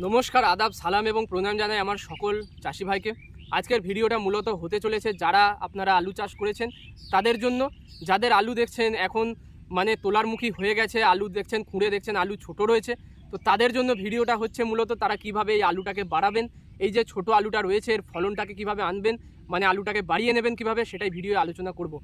নমস্কার, আদাব, সালাম এবং প্রণাম জানাই আমার সকল চাষি ভাইকে। আজকের ভিডিওটা মূলত হতে চলেছে যারা আপনারা আলু চাষ করেছেন, তাদের জন্য। যাদের আলু দেখছেন এখন মানে তোলারমুখী হয়ে গেছে, আলু দেখছেন খুঁড়ে দেখছেন, আলু ছোট রয়েছে, তো তাদের জন্য ভিডিওটা হচ্ছে মূলত তারা কীভাবে এই আলুটাকে বাড়াবেন, এই যে ছোট আলুটা রয়েছে, এর ফলনটাকে কীভাবে আনবেন মানে আলুটাকে বাড়িয়ে নেবেন কীভাবে, সেটাই ভিডিও আলোচনা করব।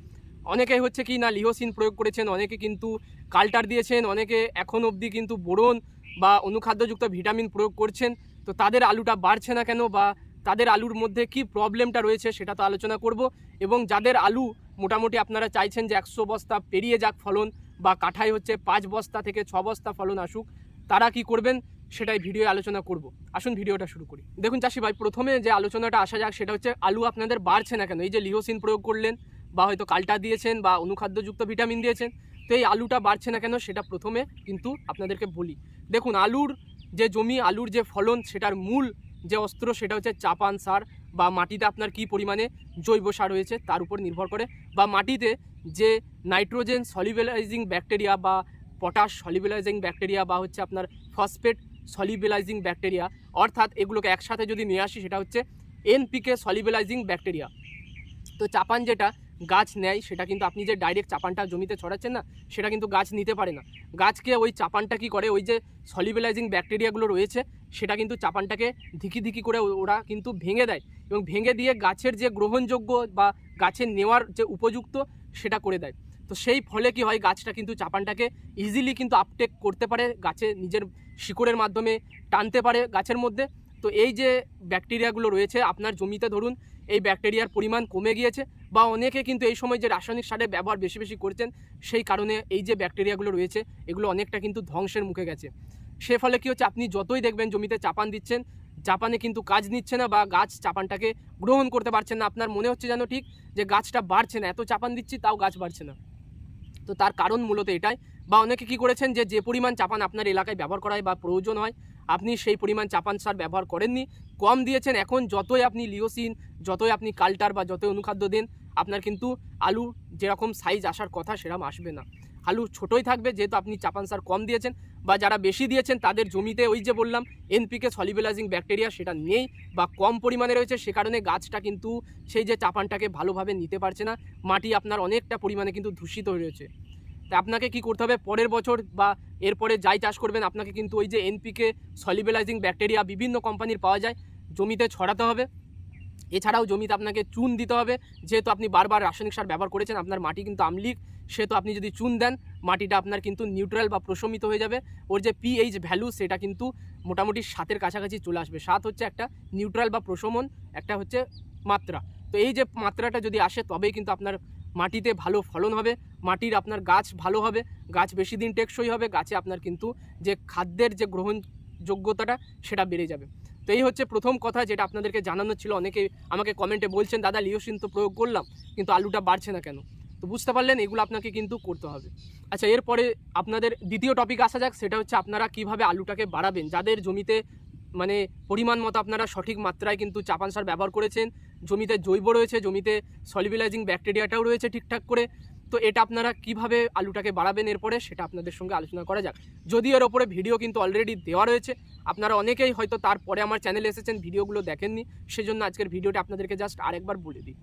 অনেকে হচ্ছে কি না, লিহোসিন প্রয়োগ করেছেন, অনেকে কিন্তু কাল্টার দিয়েছেন, অনেকে এখন অবধি কিন্তু বোরন বা অনুখাদ্যযুক্ত ভিটামিন প্রয়োগ করছেন, তো তাদের আলুটা বাড়ছে না কেন বা তাদের আলুর মধ্যে কি প্রবলেমটা রয়েছে সেটা তো আলোচনা করব এবং যাদের আলু মোটামুটি আপনারা চাইছেন যে একশো বস্তা পেরিয়ে যাক ফলন বা কাঠায় হচ্ছে পাঁচ বস্তা থেকে ছ বস্তা ফলন আসুক, তারা কি করবেন সেটাই ভিডিও আলোচনা করব। আসুন ভিডিওটা শুরু করি। দেখুন চাষি ভাই, প্রথমে যে আলোচনাটা আসা যাক সেটা হচ্ছে আলু আপনাদের বাড়ছে না কেন? এই যে লিহোসিন প্রয়োগ করলেন বা হয়তো কাল্টা দিয়েছেন বা অনুখাদ্যযুক্ত ভিটামিন দিয়েছেন তো এই আলুটা বাড়ছে না কেন সেটা প্রথমে কিন্তু আপনাদেরকে বলি। দেখুন, আলুর যে জমি, আলুর যে ফলন, সেটার মূল যে অস্ত্র, সেটা হচ্ছে চাপান সার বা মাটিতে আপনার কি পরিমাণে জৈব সার রয়েছে তার উপর নির্ভর করে বা মাটিতে যে নাইট্রোজেন সলিবেলাইজিং ব্যাকটেরিয়া বা পটাশ সলিবেলাইজিং ব্যাকটেরিয়া বা হচ্ছে আপনার ফসফেট সলিবেলাইজিং ব্যাকটেরিয়া, অর্থাৎ এগুলোকে একসাথে যদি নিয়ে আসি সেটা হচ্ছে এনপিকে সলিবেলাইজিং ব্যাকটেরিয়া। তো চাপান যেটা গাছ নেয়, সেটা কিন্তু আপনি যে ডাইরেক্ট চাপানটা জমিতে ছড়াচ্ছেন না, সেটা কিন্তু গাছ নিতে পারে না। গাছকে ওই চাপানটা কি করে? ওই যে সলিবিলাইজিং ব্যাকটেরিয়াগুলো রয়েছে, সেটা কিন্তু চাপানটাকে ধিকি ধিকি করে ওরা কিন্তু ভেঙে দেয় এবং ভেঙে দিয়ে গাছের যে গ্রহণযোগ্য বা গাছের নেওয়ার যে উপযুক্ত, সেটা করে দেয়। তো সেই ফলে কি হয়? গাছটা কিন্তু চাপানটাকে ইজিলি কিন্তু আপটেক করতে পারে, গাছে নিজের শিকড়ের মাধ্যমে টানতে পারে গাছের মধ্যে। তো এই যে ব্যাকটেরিয়াগুলো রয়েছে, আপনার জমিতে ধরুন, এই ব্যাকটেরিয়ার পরিমাণ কমে গিয়েছে বা অনেকে কিন্তু এই সময় যে রাসায়নিক সারের ব্যবহার বেশি বেশি করছেন, সেই কারণে এই যে ব্যাকটেরিয়াগুলো রয়েছে, এগুলো অনেকটা কিন্তু ধ্বংসের মুখে গেছে। সে ফলে কী হচ্ছে, আপনি যতই দেখবেন জমিতে চাপান দিচ্ছেন, চাপানে কিন্তু কাজ নিচ্ছে না বা গাছ চাপানটাকে গ্রহণ করতে পারছেন না, আপনার মনে হচ্ছে যেন ঠিক যে গাছটা বাড়ছে না, এত চাপান দিচ্ছি, তাও গাছ বাড়ছে না। তো তার কারণ মূলত এটাই বা অনেকে কি করেছেন যে যে পরিমাণ চাপান আপনার এলাকায় ব্যবহার করা হয় বা প্রয়োজন হয়, আপনি সেই পরিমাণ চাপান সার ব্যবহার করেননি, কম দিয়েছেন, এখন যতই আপনি লিওসিন, যতই আপনি কাল্টার বা যতই অনুখাদ্য দেন, আপনার কিন্তু আলু যেরকম সাইজ আসার কথা সেরকম আসবে না। আলু ছোটোই থাকবে, যেহেতু আপনি চাপান সার কম দিয়েছেন বা যারা বেশি দিয়েছেন তাদের জমিতে ওই যে বললাম এনপিকে সলিবিলাইজিং ব্যাকটেরিয়া সেটা নেই বা কম পরিমাণে রয়েছে, সে কারণে গাছটা কিন্তু সেই যে চাপানটাকে ভালোভাবে নিতে পারছে না, মাটি আপনার অনেকটা পরিমাণে কিন্তু দূষিত হয়ে রয়েছে। তা আপনাকে কি করতে হবে? পরের বছর বা এরপরে যাই চাষ করবেন, আপনাকে কিন্তু ওই যে এনপিকে সলিবেলাইজিং ব্যাকটেরিয়া বিভিন্ন কোম্পানির পাওয়া যায়। জমিতে ছড়াতে হবে। এছাড়াও জমিতে আপনাকে চুন দিতে হবে। যেহেতু আপনি বারবার রাসায়নিক সার ব্যবহার করেছেন, আপনার মাটি কিন্তু আমলিক। সেহেতু আপনি যদি চুন দেন, মাটিটা আপনার কিন্তু নিউট্রাল বা প্রশমিত হয়ে যাবে। ওর যে পিএইচ ভ্যালু সেটা কিন্তু মোটামুটি সাতের কাছাকাছি চলে আসবে। সাত হচ্ছে একটা নিউট্রাল বা প্রশমন, একটা হচ্ছে মাত্রা। তো এই যে মাত্রাটা যদি আসে, তবেই কিন্তু আপনার মাটিতে ভালো ফলন হবে, মাটির আপনার গাছ ভালো হবে, গাছ বেশি দিন টেকসই হবে, গাছে আপনার কিন্তু যে খাদ্যের যে গ্রহণযোগ্যতাটা সেটা বেড়ে যাবে। তো এই হচ্ছে প্রথম কথা যেটা আপনাদেরকে জানানো ছিল। অনেকে আমাকে কমেন্টে বলছেন, দাদা লিওসিন তো প্রয়োগ করলাম, কিন্তু আলুটা বাড়ছে না কেন? তো বুঝতে পারলেন, এগুলো আপনাকে কিন্তু করতে হবে। আচ্ছা এরপরে আপনাদের দ্বিতীয় টপিক আসা যাক, সেটা হচ্ছে আপনারা কীভাবে আলুটাকে বাড়াবেন। যাদের জমিতে মানে পরিমাণ মতো আপনারা সঠিক মাত্রায় কিন্তু চাপান সার ব্যবহার করেছেন। জমিতে জৈব রয়েছে, জমিতে সলিবিলাইজিং ব্যাকটেরিয়াটাও রয়েছে ঠিকঠাক করে। তো এটা আপনারা কীভাবে আলুটাকে বাড়াবেন এরপরে সেটা আপনাদের সঙ্গে আলোচনা করা যাক। যদিও এর ওপরে ভিডিও কিন্তু অলরেডি দেওয়া রয়েছে। আপনারা অনেকেই হয়তো তারপরে আমার চ্যানেলে এসেছেন ভিডিওগুলো দেখেননি। সেজন্য আজকের ভিডিওটা আপনাদেরকে জাস্ট আরেকবার বলে দিই।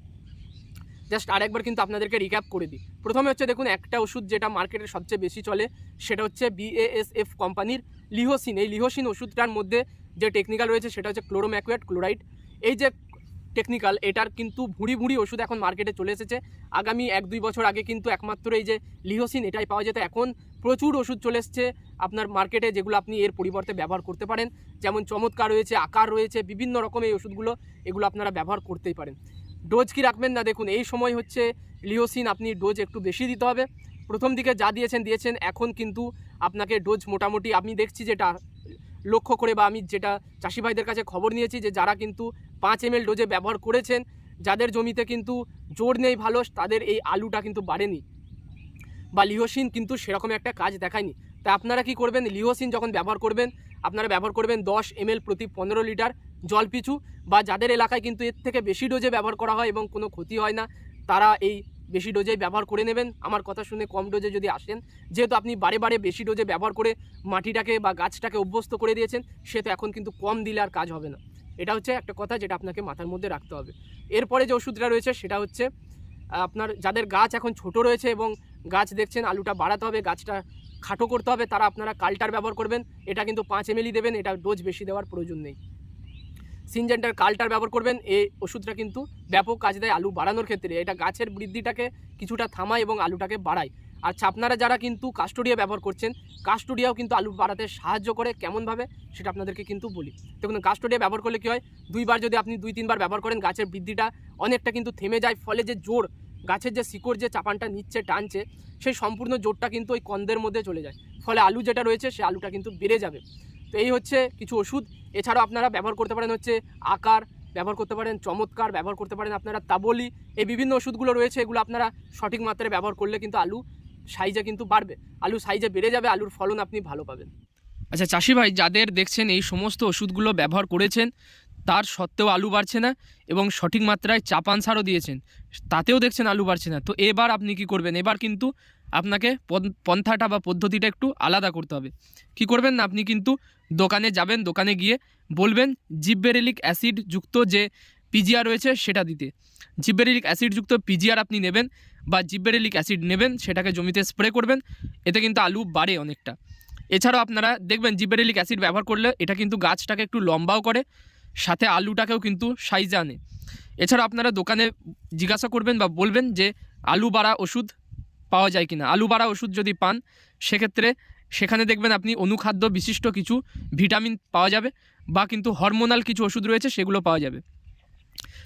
জাস্ট আরেকবার কিন্তু আপনাদেরকে রিক্যাপ করে দিই। প্রথমে হচ্ছে দেখুন, একটা ওষুধ যেটা মার্কেটে সবচেয়ে বেশি চলে, সেটা হচ্ছে বিএএসএফ কোম্পানির লিহোসিন। এই লিহোসিন ওষুধটার মধ্যে যে টেকনিক্যাল রয়েছে সেটা হচ্ছে ক্লোরোম্যাকুয়েট ক্লোরাইড এই যে টেকনিক্যাল এটার কিন্তু ভুঁড়ি ভুঁড়ি ওষুধ এখন মার্কেটে চলে এসেছে। আগামী এক দুই বছর আগে কিন্তু একমাত্র এই যে লিহোসিন এটাই পাওয়া যেত। এখন প্রচুর ওষুধ চলে এসছে আপনার মার্কেটে যেগুলো আপনি এর পরিবর্তে ব্যবহার করতে পারেন। যেমন চমৎকার রয়েছে, আকার রয়েছে, বিভিন্ন রকম এই ওষুধগুলো এগুলো আপনারা ব্যবহার করতেই পারেন। ডোজ কি রাখবেন না দেখুন, এই সময় হচ্ছে লিওসিন আপনি ডোজ একটু বেশি দিতে হবে। প্রথম দিকে যা দিয়েছেন দিয়েছেন। এখন কিন্তু আপনাকে ডোজ মোটামুটি, আমি দেখছি যেটা লক্ষ্য করে বা আমি যেটা চাষি ভাইদের কাছে খবর নিয়েছি যে যারা কিন্তু পাঁচ এম ডোজে ব্যবহার করেছেন, যাদের জমিতে কিন্তু জোর নেই ভালো, তাদের এই আলুটা কিন্তু বাড়েনি বা লিহসিন কিন্তু সেরকম একটা কাজ দেখায়নি। তা আপনারা কি করবেন? লিহসিন যখন ব্যবহার করবেন, আপনারা ব্যবহার করবেন দশ এম প্রতি পনেরো লিটার জল পিছু বা যাদের এলাকায় কিন্তু এর থেকে বেশি ডোজে ব্যবহার করা হয় এবং কোনো ক্ষতি হয় না, তারা এই বেশি ডোজেই ব্যবহার করে নেবেন। আমার কথা শুনে কম ডোজে যদি আসেন, যেহেতু আপনি বারে বারে বেশি ডোজে ব্যবহার করে মাটিটাকে বা গাছটাকে অভ্যস্ত করে দিয়েছেন, সে তো এখন কিন্তু কম দিলে আর কাজ হবে না। এটা হচ্ছে একটা কথা যেটা আপনাকে মাথার মধ্যে রাখতে হবে। এরপরে যে ওষুধটা রয়েছে, সেটা হচ্ছে আপনার যাদের গাছ এখন ছোট রয়েছে এবং গাছ দেখছেন, আলুটা বাড়াতে হবে, গাছটা খাটো করতে হবে, তারা আপনারা কালটার ব্যবহার করবেন। এটা কিন্তু পাঁচ এমএলই দেবেন, এটা ডোজ বেশি দেওয়ার প্রয়োজন নেই। সিনজেন্টার কালটার ব্যবহার করবেন। এই ওষুধটা কিন্তু ব্যাপক কাজ দেয় আলু বাড়ানোর ক্ষেত্রে। এটা গাছের বৃদ্ধিটাকে কিছুটা থামায় এবং আলুটাকে বাড়ায়। আচ্ছা আপনারা যারা কিন্তু কাস্টোডিয়া ব্যবহার করছেন, কাস্টোডিয়াও কিন্তু আলু বাড়াতে সাহায্য করে কেমনভাবে সেটা আপনাদেরকে কিন্তু বলি। দেখুন, কাস্টোডিয়া ব্যবহার করলে কী হয়? দুইবার যদি আপনি দুই, তিনবার ব্যবহার করেন, গাছের বৃদ্ধিটা অনেকটা কিন্তু থেমে যায়। ফলে যে জোর, গাছের যে শিকড় যে চাপানটা নিচ্ছে, টানছে, সেই সম্পূর্ণ জোরটা কিন্তু ওই কন্দের মধ্যে চলে যায়। ফলে আলু যেটা রয়েছে, সে আলুটা কিন্তু বেড়ে যাবে। তো এই হচ্ছে কিছু ওষুধ। এছাড়াও আপনারা ব্যবহার করতে পারেন হচ্ছে আকার, ব্যবহার করতে পারেন চমৎকার, ব্যবহার করতে পারেন আপনারা তাবলি, এই বিভিন্ন ওষুধগুলো রয়েছে, এগুলো আপনারা সঠিক মাত্রায় ব্যবহার করলে কিন্তু আলু সাইজে কিন্তু বাড়বে। আলু সাইজে বেড়ে যাবে, আলুর ফলন আপনি ভালো পাবেন। আচ্ছা চাষি ভাই, যাদের দেখছেন এই সমস্ত ওষুধগুলো ব্যবহার করেছেন তার সত্ত্বেও আলু বাড়ছে না এবং সঠিক মাত্রায় চাপান সারও দিয়েছেন। তাতেও দেখছেন আলু বাড়ছে না। তো এবার আপনি কি করবেন? এবার কিন্তু আপনাকে পন- পন্থাটা বা পদ্ধতিটা একটু আলাদা করতে হবে। কি করবেন না? আপনি কিন্তু দোকানে যাবেন, দোকানে গিয়ে বলবেন জিব্বেরেলিক অ্যাসিড যুক্ত যে পিজিআর রয়েছে সেটা দিতে। জিব্বেরেলিক অ্যাসিড যুক্ত পিজিআর আপনি নেবেন বা জিব্বেরেলিক অ্যাসিড নেবেন সেটাকে জমিতে স্প্রে করবেন, এতে কিন্তু আলু বাড়ে অনেকটা। এছাড়াও আপনারা দেখবেন জিব্বেরেলিক অ্যাসিড ব্যবহার করলে এটা কিন্তু গাছটাকে একটু লম্বাও করে সাথে আলুটাকেও কিন্তু সাইজে আনে। এছাড়া আপনারা দোকানে জিজ্ঞাসা করবেন বা বলবেন যে, আলু বাড়া ওষুধ পাওয়া যায় কিনা? আলু বাড়া ওষুধ যদি পান, সেক্ষেত্রে সেখানে দেখবেন আপনি অনুখাদ্য বিশিষ্ট কিছু ভিটামিন পাওয়া যাবে বা কিন্তু হরমোনাল কিছু ওষুধ রয়েছে সেগুলো পাওয়া যাবে।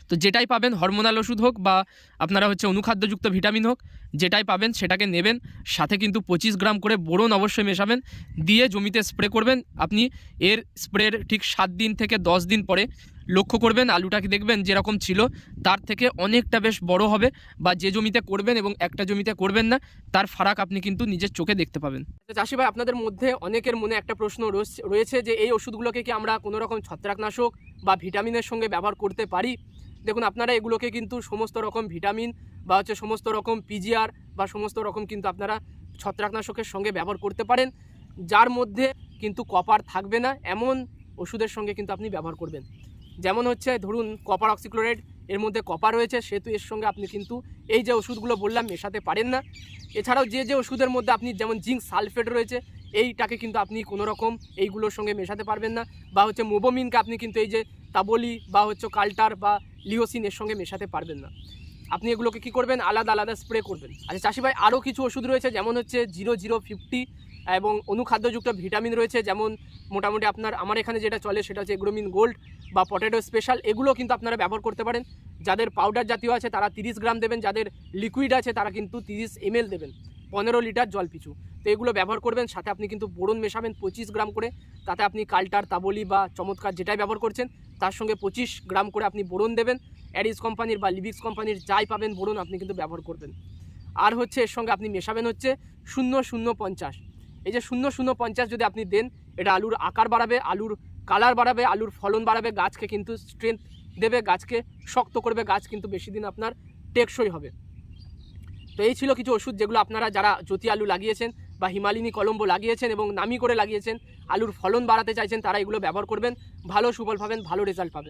তো যেটাই পাবেন হরমোনাল ওষুধ হোক বা আপনারা হচ্ছে অনুখাদ্যযুক্ত ভিটামিন হোক, যেটাই পাবেন সেটাকে নেবেন, সাথে কিন্তু পঁচিশ গ্রাম করে বোরন অবশ্যই মেশাবেন, দিয়ে জমিতে স্প্রে করবেন, আপনি এর স্প্রের ঠিক সাত দিন থেকে দশ দিন পরে লক্ষ্য করবেন, আলুটাকে দেখবেন যেরকম ছিল, তার থেকে অনেকটা বেশ বড় হবে বা যে জমিতে করবেন এবং একটা জমিতে করবেন না, তার ফারাক আপনি কিন্তু নিজের চোখে দেখতে পাবেন। চাষি ভাই আপনাদের মধ্যে অনেকের মনে একটা প্রশ্ন রয়েছে- যে এই ওষুধগুলোকে কি আমরা কোনো রকম ছত্রাকনাশক বা ভিটামিনের সঙ্গে ব্যবহার করতে পারি? দেখুন, আপনারা এগুলোকে কিন্তু সমস্ত রকম ভিটামিন বা হচ্ছে সমস্ত রকম পিজিআর বা সমস্ত রকম কিন্তু আপনারা ছত্রাকনাশকের সঙ্গে ব্যবহার করতে পারেন। যার মধ্যে কিন্তু কপার থাকবে না, এমন ওষুধের সঙ্গে কিন্তু আপনি ব্যবহার করবেন। যেমন হচ্ছে, ধরুন কপার অক্সিক্লোরাইড এর মধ্যে কপার রয়েছে, সেহেতু এর সঙ্গে আপনি কিন্তু এই যে ওষুধগুলো বললাম, মেশাতে পারেন না। এছাড়াও যে যে ওষুধের মধ্যে আপনি যেমন জিঙ্ক সালফেট রয়েছে, এইটাকে কিন্তু আপনি কোনো রকম এইগুলোর সঙ্গে মেশাতে পারবেন না। বা হচ্ছে মোবোমিনকে আপনি কিন্তু এই যে তাবলি বা হচ্ছে কাল্টার বা লিওসিন এর সঙ্গে মেশাতে পারবেন না। আপনি এগুলোকে কি করবেন? আলাদা আলাদা স্প্রে করবেন। আচ্ছা চাষি ভাই আরও কিছু ওষুধ রয়েছে, যেমন হচ্ছে জিরো জিরো ফিফটি এবং অনুখাদ্যযুক্ত ভিটামিন রয়েছে, যেমন মোটামুটি আপনার, আমার এখানে যেটা চলে সেটা হচ্ছে এগ্রোমিন গোল্ড বা পটেটো স্পেশাল। এগুলো কিন্তু আপনারা ব্যবহার করতে পারেন। যাদের পাউডার জাতীয় আছে, তারা তিরিশ গ্রাম দেবেন। যাদের লিকুইড আছে, তারা কিন্তু তিরিশ এমএল দেবেন। পনেরো লিটার জল পিছু তো এগুলো ব্যবহার করবেন, সাথে আপনি কিন্তু বোরন মেশাবেন পঁচিশ গ্রাম করে। তাতে আপনি কাল্টার, তাবলি বা চমৎকার যেটাই ব্যবহার করছেন তার সঙ্গে পঁচিশ গ্রাম করে আপনি বোরন দেবেন অ্যারিস কোম্পানির বা লিবিক্স কোম্পানির যাই পাবেন বোরন আপনি কিন্তু ব্যবহার করবেন। আর হচ্ছে এর সঙ্গে আপনি মেশাবেন হচ্ছে শূন্য শূন্য পঞ্চাশ। এই যে শূন্য শূন্য পঞ্চাশ যদি আপনি দেন, এটা আলুর আকার বাড়াবে, আলুর কালার বাড়াবে, আলুর ফলন বাড়াবে, গাছকে কিন্তু স্ট্রেংথ দেবে, গাছকে শক্ত করবে, গাছ কিন্তু বেশি দিন আপনার টেকসই হবে। তো এই ছিল কিছু ওষুধ যেগুলো আপনারা যারা জ্যোতি আলু লাগিয়েছেন বা হিমালিনী কলম্বো লাগিয়েছেন এবং নামি করে লাগিয়েছেন, আলুর ফলন বাড়াতে চাইছেন, তারা এগুলো ব্যবহার করবেন। ভালো সুফল পাবেন, ভালো রেজাল্ট পাবেন।